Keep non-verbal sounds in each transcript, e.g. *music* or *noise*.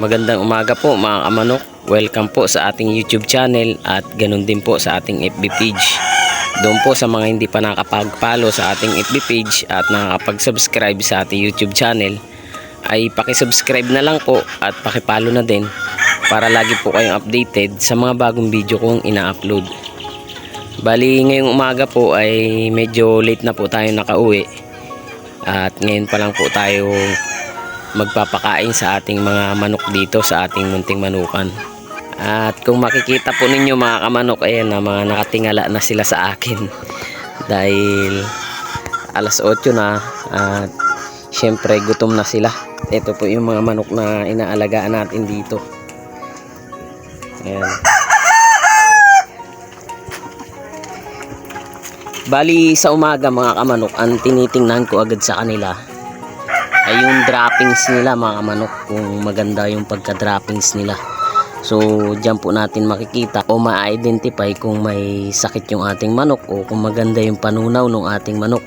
Magandang umaga po mga kamanok. Welcome po sa ating YouTube channel at ganun din po sa ating FB page. Doon po sa mga hindi pa nakapag-follow sa ating FB page at nakakapag-subscribe sa ating YouTube channel ay pakisubscribe na lang po at pakipalo na din para lagi po kayong updated sa mga bagong video kong ina-upload. Bali ngayong umaga po ay medyo late na po tayo nakauwi at ngayon pa lang po tayo magpapakain sa ating mga manok dito sa ating munting manukan. At kung makikita po ninyo mga kamanok, ayan na mga nakatingala na sila sa akin. *laughs* Dahil alas 8 na at syempre gutom na sila. Ito po yung mga manok na inaalagaan natin dito. Ayan. Bali sa umaga mga kamanok, ang tinitingnan ko agad sa kanila ay yung droppings nila mga kamanok kung maganda yung pagka-droppings nila. So, diyan po natin makikita o ma-identify kung may sakit yung ating manok o kung maganda yung panunaw ng ating manok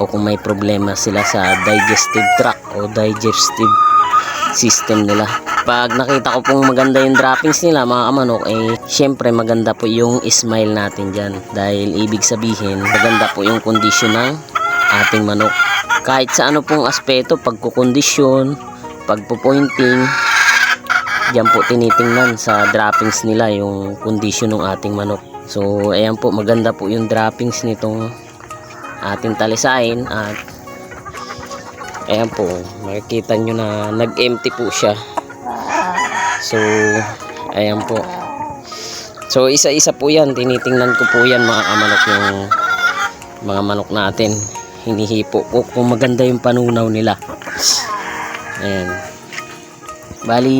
o kung may problema sila sa digestive tract o digestive system nila. Pag nakita ko pong maganda yung droppings nila mga kamanok, eh syempre maganda po yung smile natin dyan. Dahil ibig sabihin, maganda po yung kondisyon ng ating manok. Kahit sa ano pong aspeto, pagkukondisyon, pagpo-pointing, Diyan po tinitingnan sa droppings nila yung condition ng ating manok. So ayan po maganda po yung droppings nitong ating talisain at ayan po makikita nyo na nag-empty po siya. So ayan po. So isa-isa po yan tinitingnan ko po yan mga kamanok yung mga manok natin. Hinihipo po kung maganda yung panunaw nila. Ayan. Bali,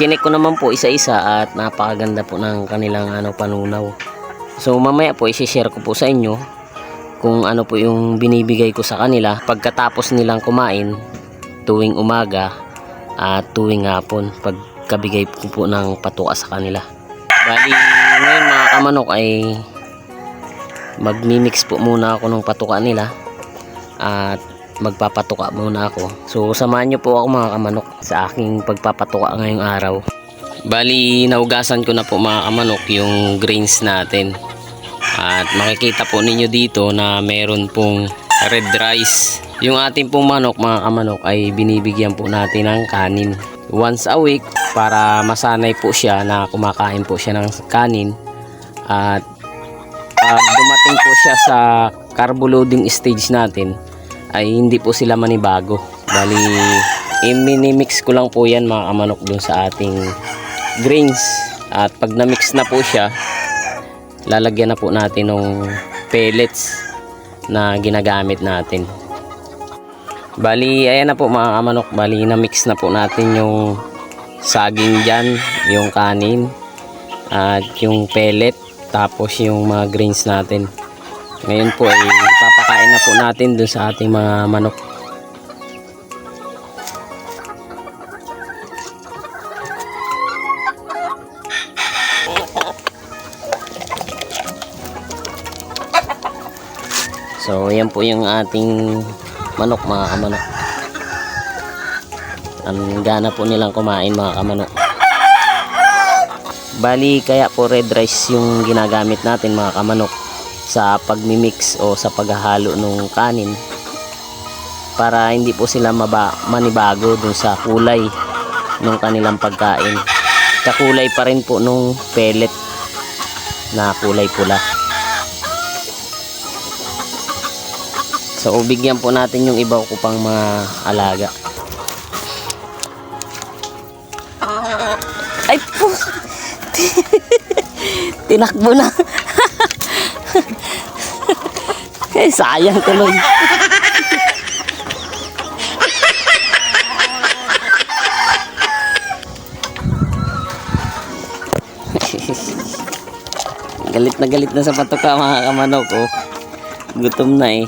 kinik ko naman po isa-isa at napakaganda po ng kanilang ano panunaw. So mamaya po i-share ko po sa inyo kung ano po yung binibigay ko sa kanila pagkatapos nilang kumain tuwing umaga at tuwing hapon pagkabigay ko po ng patuka sa kanila. Bali, ngayon mga kamanok ay magmimix po muna ako ng patuka nila at magpapatuka muna ako. So samahan niyo po ako mga kamanok sa aking pagpapatuka ngayong araw. Bali naugasan ko na po mga kamanok yung grains natin. At makikita po ninyo dito na meron pong red rice. Yung ating pong manok mga kamanok ay binibigyan po natin ng kanin. Once a week para masanay po siya na kumakain po siya ng kanin. At dumating po siya sa carbo loading stage natin, ay hindi po sila manibago. Bali, i-mini-mix ko lang po yan mga kamanok dun sa ating grains. At pag na-mix na po siya, lalagyan na po natin ng pellets na ginagamit natin. Bali, ayan na po mga kamanok. Bali, na-mix na po natin yung saging dyan, yung kanin, at yung pellet, tapos yung mga grains natin. Ngayon po ay papakain na po natin dun sa ating mga manok. So, yan po yung ating manok mga kamanok. Ang gana po nilang kumain mga kamanok. Bali, kaya po red rice yung ginagamit natin mga kamanok sa pagmimix o sa paghahalo ng kanin para hindi po sila maba, manibago dun sa kulay ng kanilang pagkain. Kakulay pa rin po nung pellet na kulay pula. So, bigyan po natin yung iba ko pang mga alaga. Ay po! *laughs* Tinakbo na. *laughs* eh, sayang tuloy. *laughs* galit na galit na sa patuka mga kamanok oh. Gutom na eh.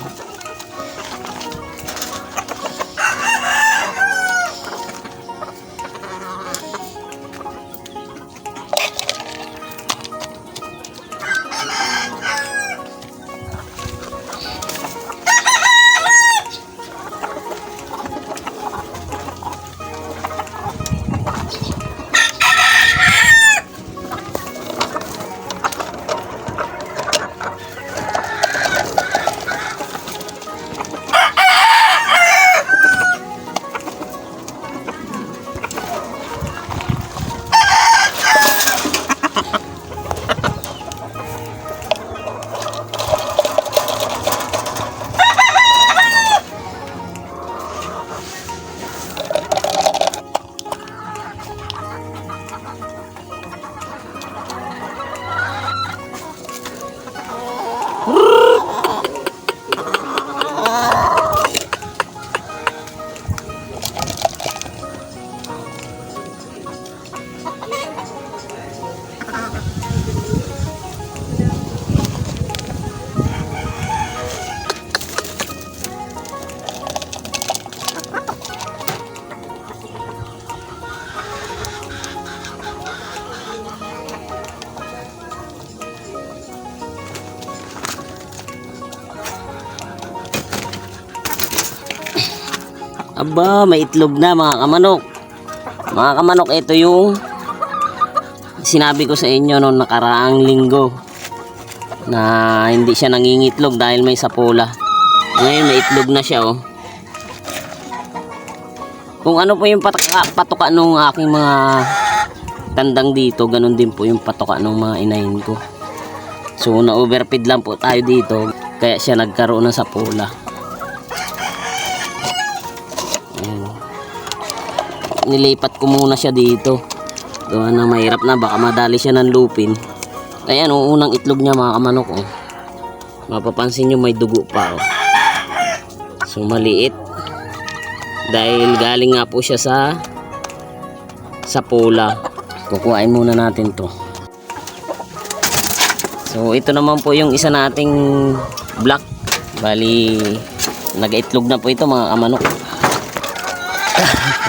Aba, may itlog na mga kamanok. Mga kamanok, ito yung sinabi ko sa inyo noong nakaraang linggo na hindi siya nangingitlog dahil may sapola. Ngayon may itlog na siya oh. Kung ano po yung patuka, patuka nung aking mga tandang dito, ganun din po yung patuka ng mga inahin ko. So na-overfeed lang po tayo dito kaya siya nagkaroon ng sapola. Nilipat ko muna siya dito. Doon na mahirap na baka madali siya ng lupin. Ayan, ang unang itlog niya mga kamanok. Oh. Mapapansin nyo may dugo pa. Oh. So maliit. Dahil galing nga po siya sa sa pula. Kukuhain muna natin to. So ito naman po yung isa nating black. Bali nag-itlog na po ito mga kamanok. *laughs*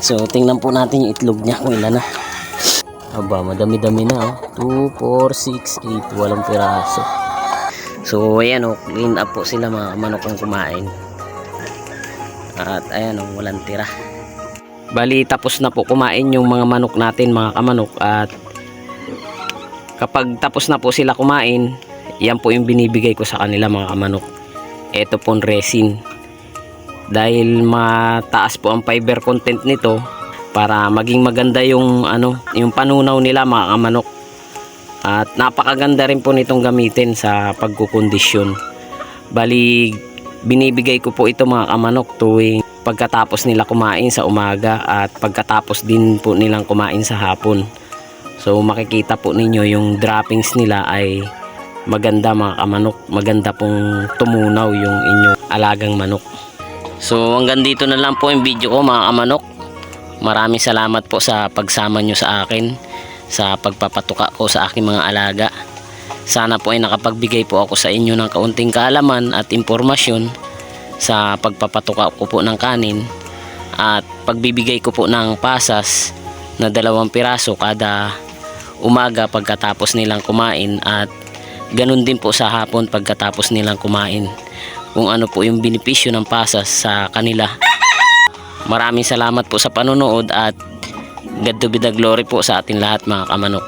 so tingnan po natin yung itlog niya kung ilan na. Aba, madami-dami na oh. 2, 4, 6, 8, walang piraso. So ayan oh, clean up po sila mga kamanok ang kumain. At ayan oh, walang tira. Bali tapos na po kumain yung mga manok natin mga kamanok at kapag tapos na po sila kumain, yan po yung binibigay ko sa kanila mga kamanok. Ito pong resin. Dahil mataas po ang fiber content nito para maging maganda yung ano, yung panunaw nila mga kamanok. At napakaganda rin po nitong gamitin sa pagkukondisyon. Bali binibigay ko po ito mga kamanok tuwing pagkatapos nila kumain sa umaga at pagkatapos din po nilang kumain sa hapon. So makikita po ninyo yung droppings nila ay maganda mga kamanok. Maganda pong tumunaw yung inyong alagang manok. So hanggang dito na lang po yung video ko mga kamanok. Maraming salamat po sa pagsama nyo sa akin sa pagpapatuka ko sa aking mga alaga. Sana po ay nakapagbigay po ako sa inyo ng kaunting kaalaman at impormasyon sa pagpapatuka ko po ng kanin at pagbibigay ko po ng pasas na dalawang piraso kada umaga pagkatapos nilang kumain at ganun din po sa hapon pagkatapos nilang kumain kung ano po yung benepisyo ng pasas sa kanila. Maraming salamat po sa panonood at God to be the glory po sa atin lahat mga kamanok